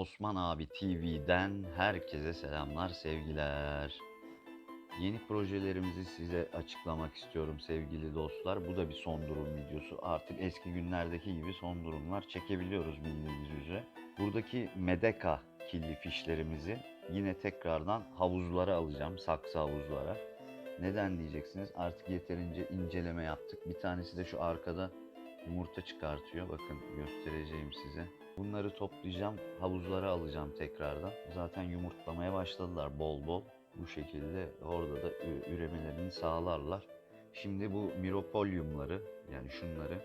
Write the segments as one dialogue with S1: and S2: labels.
S1: Osman abi TV'den herkese selamlar, sevgiler. Yeni projelerimizi size açıklamak istiyorum sevgili dostlar. Bu da bir son durum videosu. Artık eski günlerdeki gibi son durumlar çekebiliyoruz bildiğiniz üzere. Buradaki Medeka kirli fişlerimizi yine tekrardan havuzlara alacağım, saksı havuzlara. Neden diyeceksiniz? Artık yeterince inceleme yaptık. Bir tanesi de şu arkada yumurta çıkartıyor. Bakın göstereceğim size. Bunları toplayacağım, havuzlara alacağım tekrardan. Zaten yumurtlamaya başladılar bol bol. Bu şekilde orada da üremelerini sağlarlar. Şimdi bu miropolyumları yani şunları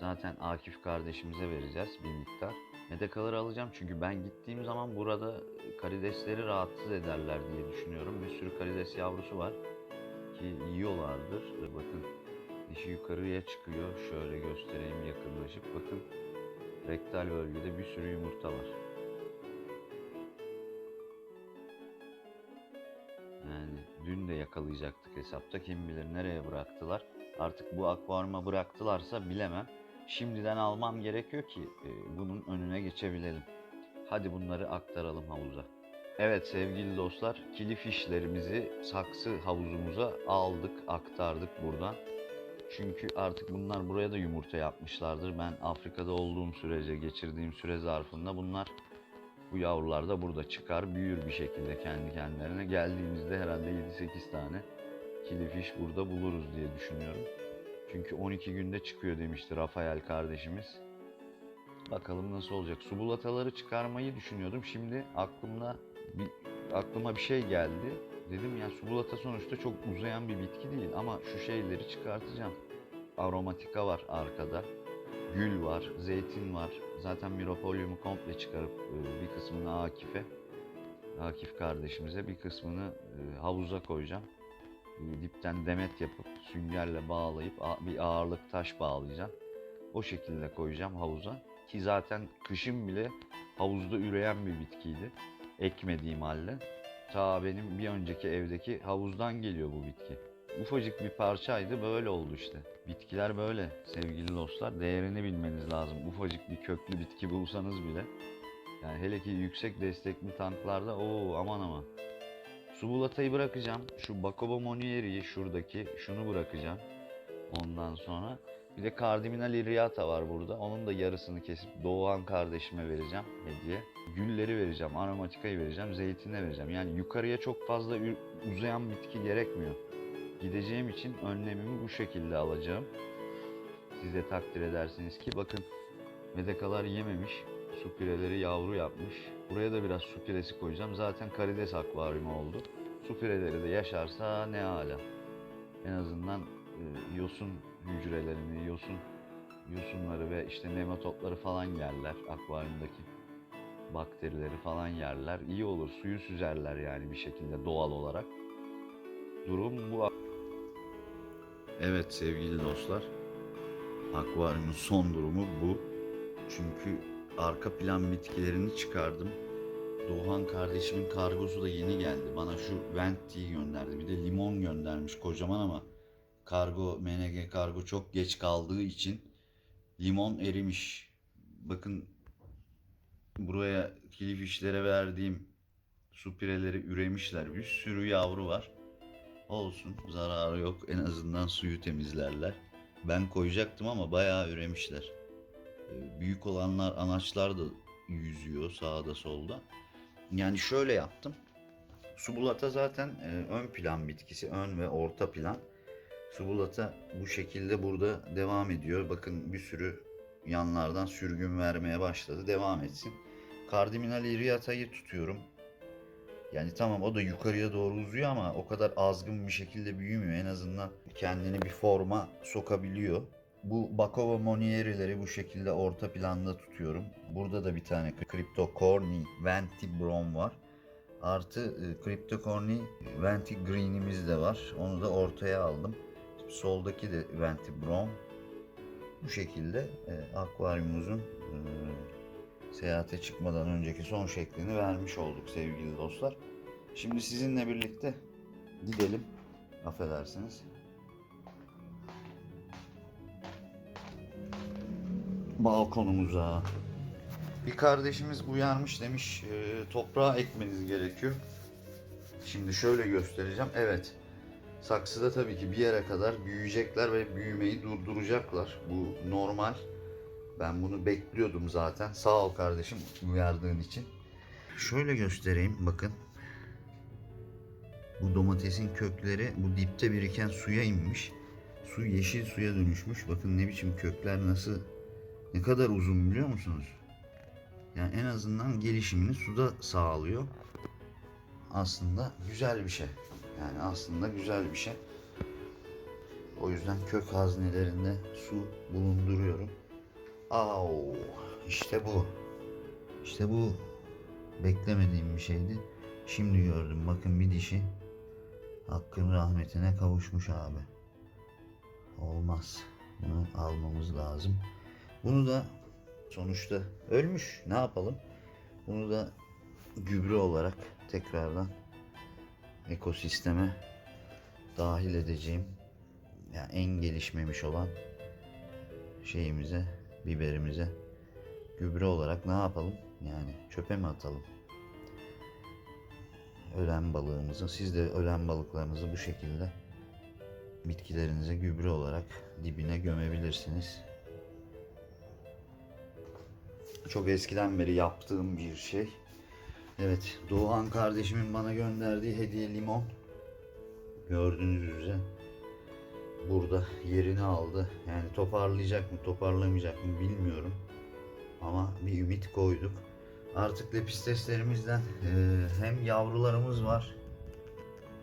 S1: zaten Akif kardeşimize vereceğiz bir miktar. Medekaları alacağım çünkü ben gittiğim zaman burada karidesleri rahatsız ederler diye düşünüyorum. Bir sürü karides yavrusu var ki yiyorlardır. Bakın dişi yukarıya çıkıyor. Şöyle göstereyim yakınlaşıp. Bakın rektal bölgede bir sürü yumurta var. Yani dün de yakalayacaktık hesapta. Kim bilir nereye bıraktılar. Artık bu akvaryuma bıraktılarsa bilemem. Şimdiden almam gerekiyor ki e, bunun önüne geçebilelim. Hadi bunları aktaralım havuza. Evet sevgili dostlar, kili fişlerimizi saksı havuzumuza aldık, aktardık buradan. Çünkü artık bunlar buraya da yumurta yapmışlardır. Ben Afrika'da olduğum sürece, geçirdiğim süre zarfında bunlar bu yavrular da burada çıkar, büyür bir şekilde kendi kendilerine. Geldiğimizde herhalde 7-8 tane kili fiş burada buluruz diye düşünüyorum. Çünkü 12 günde çıkıyor demişti Rafael kardeşimiz. Bakalım nasıl olacak. Subulataları çıkarmayı düşünüyordum. Şimdi aklımda bir aklıma bir şey geldi. Dedim ya subulata sonuçta çok uzayan bir bitki değil ama şu şeyleri çıkartacağım. Aromatika var arkada. Gül var, zeytin var. Zaten miropolyumu komple çıkarıp e, bir kısmını Akif'e, Akif kardeşimize bir kısmını e, havuza koyacağım. E, Dipten demet yapıp süngerle bağlayıp bir ağırlık taş bağlayacağım. O şekilde koyacağım havuza. Ki zaten kışın bile havuzda üreyen bir bitkiydi. Ekmediğim halde. Ta benim bir önceki evdeki havuzdan geliyor bu bitki. Ufacık bir parçaydı böyle oldu işte. Bitkiler böyle sevgili dostlar. Değerini bilmeniz lazım. Ufacık bir köklü bitki bulsanız bile. Yani hele ki yüksek destekli tanklarda o aman aman. Subulatayı bırakacağım. Şu Bacobo Monieri'yi şuradaki şunu bırakacağım. Ondan sonra bir de Cardinal iriata var burada. Onun da yarısını kesip Doğan kardeşime vereceğim hediye. Gülleri vereceğim, aromatikayı vereceğim, zeytine vereceğim. Yani yukarıya çok fazla uzayan bitki gerekmiyor. Gideceğim için önlemimi bu şekilde alacağım. Siz de takdir edersiniz ki bakın medekalar yememiş, su pireleri yavru yapmış. Buraya da biraz su piresi koyacağım. Zaten karides akvaryumu oldu. Su pireleri de yaşarsa ne ala. En azından e, yosun hücrelerini, yosun yosunları ve işte nematotları falan yerler akvaryumdaki bakterileri falan yerler. İyi olur suyu süzerler yani bir şekilde doğal olarak. Durum bu. Evet sevgili dostlar. Akvaryumun son durumu bu. Çünkü arka plan bitkilerini çıkardım. Doğan kardeşimin kargosu da yeni geldi. Bana şu Venti gönderdi. Bir de limon göndermiş kocaman ama kargo, MNG kargo çok geç kaldığı için limon erimiş. Bakın buraya kilifişlere verdiğim su pireleri üremişler. Bir sürü yavru var. Olsun zararı yok. En azından suyu temizlerler. Ben koyacaktım ama bayağı üremişler. Ee, Büyük olanlar anaçlar da yüzüyor sağda solda. Yani şöyle yaptım. Subulata zaten e, ön plan bitkisi, ön ve orta plan. Subulata bu şekilde burada devam ediyor. Bakın bir sürü yanlardan sürgün vermeye başladı. Devam etsin. Cardinal iriata'yı tutuyorum. Yani tamam o da yukarıya doğru uzuyor ama o kadar azgın bir şekilde büyümüyor. En azından kendini bir forma sokabiliyor. Bu Bacovo Monieri'leri bu şekilde orta planda tutuyorum. Burada da bir tane Cryptocorny Ventibrom var. Artı e, Cryptocorny Venti Green'imiz de var. Onu da ortaya aldım. Soldaki de Ventibrom. Bu şekilde e, akvaryumumuzun e, seyahate çıkmadan önceki son şeklini vermiş olduk sevgili dostlar. Şimdi sizinle birlikte gidelim. Affedersiniz. Balkonumuza. Bir kardeşimiz uyarmış demiş e, toprağa ekmeniz gerekiyor. Şimdi şöyle göstereceğim. Evet. Saksıda tabii ki bir yere kadar büyüyecekler ve büyümeyi durduracaklar. Bu normal. Ben bunu bekliyordum zaten. Sağ ol kardeşim uyardığın için. Şöyle göstereyim bakın. Bu domatesin kökleri bu dipte biriken suya inmiş. Su yeşil suya dönüşmüş. Bakın ne biçim kökler nasıl ne kadar uzun biliyor musunuz? Yani en azından gelişimini suda sağlıyor. Aslında güzel bir şey. Yani aslında güzel bir şey. O yüzden kök haznelerinde su bulunduruyorum. Au, işte bu. İşte bu beklemediğim bir şeydi. Şimdi gördüm. Bakın bir dişi Hakkın rahmetine kavuşmuş abi. Olmaz. Bunu almamız lazım. Bunu da sonuçta ölmüş. Ne yapalım? Bunu da gübre olarak tekrardan ekosisteme dahil edeceğim. Yani en gelişmemiş olan şeyimize, biberimize gübre olarak ne yapalım? Yani çöpe mi atalım? Ölen balığımızı, siz de ölen balıklarınızı bu şekilde bitkilerinize gübre olarak dibine gömebilirsiniz. Çok eskiden beri yaptığım bir şey. Evet, Doğan kardeşimin bana gönderdiği hediye limon. Gördüğünüz üzere burada yerini aldı. Yani toparlayacak mı, toparlamayacak mı bilmiyorum. Ama bir ümit koyduk. Artık lepisteslerimizden eee, hem yavrularımız var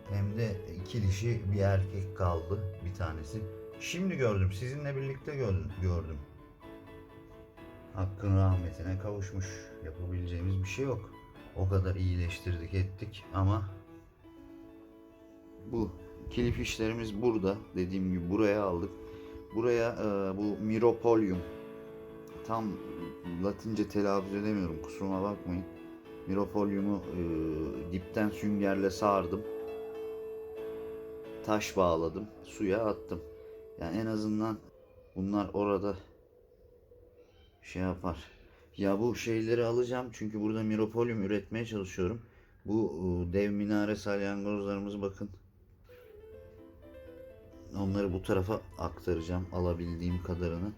S1: hem de iki dişi bir erkek kaldı bir tanesi. Şimdi gördüm, sizinle birlikte gördüm. gördüm. Hakkın rahmetine kavuşmuş. Yapabileceğimiz bir şey yok. O kadar iyileştirdik ettik ama bu kilif işlerimiz burada. Dediğim gibi buraya aldık. Buraya e, bu Miropolium tam Latince telaffuz edemiyorum kusuruma bakmayın. Miropolium'u e, dipten süngerle sardım. Taş bağladım. Suya attım. Yani en azından bunlar orada şey yapar. Ya bu şeyleri alacağım çünkü burada miropolium üretmeye çalışıyorum. Bu e, dev minare salyangozlarımız bakın. Onları bu tarafa aktaracağım alabildiğim kadarını.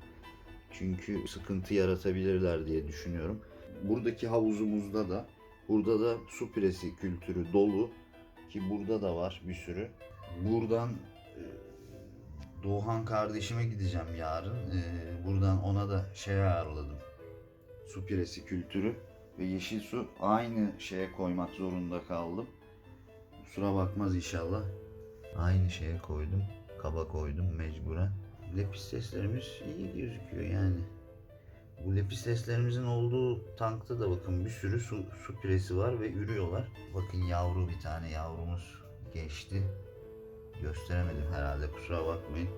S1: Çünkü sıkıntı yaratabilirler diye düşünüyorum. Buradaki havuzumuzda da burada da su piresi kültürü dolu ki burada da var bir sürü. Buradan e, Doğan kardeşime gideceğim yarın. E, buradan ona da şey ayarladım. Su piresi kültürü ve yeşil su aynı şeye koymak zorunda kaldım. Kusura bakmaz inşallah. Aynı şeye koydum. Kaba koydum mecburen. Lepisteslerimiz iyi gözüküyor yani. Bu lepisteslerimizin olduğu tankta da bakın bir sürü su, su piresi var ve ürüyorlar. Bakın yavru bir tane yavrumuz geçti. Gösteremedim herhalde kusura bakmayın.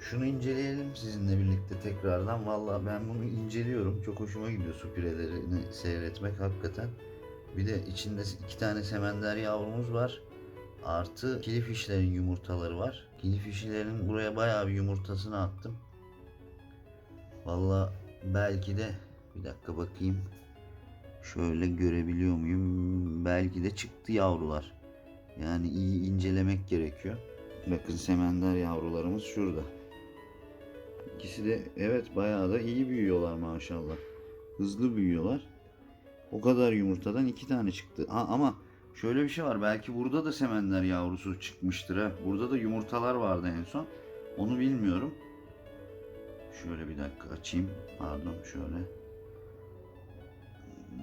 S1: Şunu inceleyelim sizinle birlikte tekrardan. Vallahi ben bunu inceliyorum. Çok hoşuma gidiyor su pirelerini seyretmek hakikaten. Bir de içinde iki tane semender yavrumuz var. Artı kilifişlerin yumurtaları var. Kilifişlerin buraya bayağı bir yumurtasını attım. Vallahi belki de bir dakika bakayım. Şöyle görebiliyor muyum? Belki de çıktı yavrular. Yani iyi incelemek gerekiyor. Bakın semender yavrularımız şurada. İkisi de evet bayağı da iyi büyüyorlar maşallah. Hızlı büyüyorlar. O kadar yumurtadan iki tane çıktı. Ha, ama şöyle bir şey var. Belki burada da semender yavrusu çıkmıştır ha. Burada da yumurtalar vardı en son. Onu bilmiyorum. Şöyle bir dakika açayım. Pardon şöyle.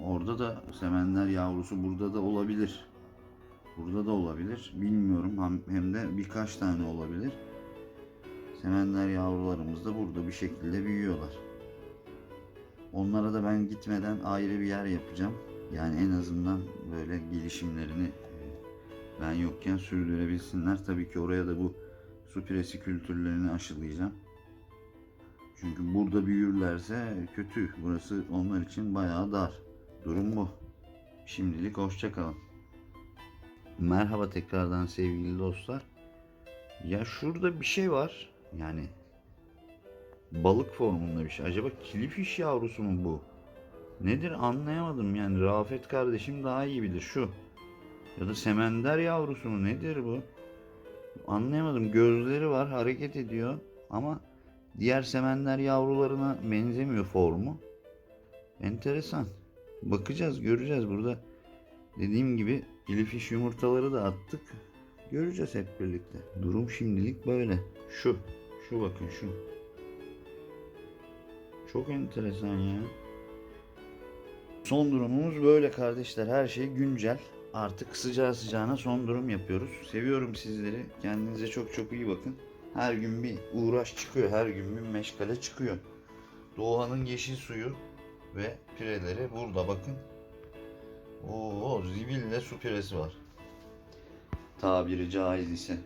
S1: Orada da semender yavrusu burada da olabilir. Burada da olabilir. Bilmiyorum. Hem- de birkaç tane olabilir. Semender yavrularımız da burada bir şekilde büyüyorlar. Onlara da ben gitmeden ayrı bir yer yapacağım. Yani en azından böyle gelişimlerini e, ben yokken sürdürebilsinler. Tabii ki oraya da bu su piresi kültürlerini aşılayacağım. Çünkü burada büyürlerse kötü. Burası onlar için bayağı dar. Durum bu. Şimdilik hoşça kalın. Merhaba tekrardan sevgili dostlar. Ya şurada bir şey var. Yani balık formunda bir şey. Acaba kilifiş yavrusu mu bu? Nedir anlayamadım yani. Rafet kardeşim daha iyi bilir şu. Ya da semender yavrusu mu nedir bu? Anlayamadım. Gözleri var hareket ediyor ama diğer semender yavrularına benzemiyor formu. Enteresan. Bakacağız göreceğiz burada. Dediğim gibi ilifiş yumurtaları da attık. Göreceğiz hep birlikte. Durum şimdilik böyle. Şu. Şu bakın şu. Çok enteresan ya. Son durumumuz böyle kardeşler. Her şey güncel. Artık sıcağı sıcağına son durum yapıyoruz. Seviyorum sizleri. Kendinize çok çok iyi bakın. Her gün bir uğraş çıkıyor. Her gün bir meşgale çıkıyor. Doğanın yeşil suyu ve pireleri burada bakın. Oo, zibille su piresi var. Tabiri caiz ise.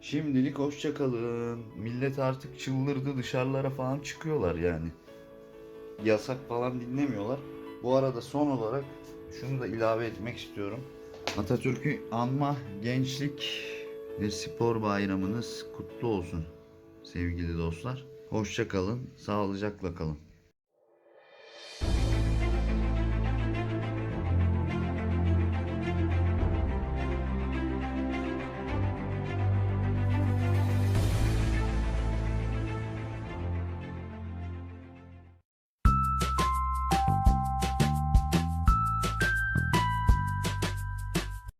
S1: Şimdilik hoşça kalın. Millet artık çıldırdı dışarılara falan çıkıyorlar yani. Yasak falan dinlemiyorlar. Bu arada son olarak şunu da ilave etmek istiyorum. Atatürk'ü anma gençlik ve spor bayramınız kutlu olsun sevgili dostlar. Hoşça kalın, sağlıcakla kalın.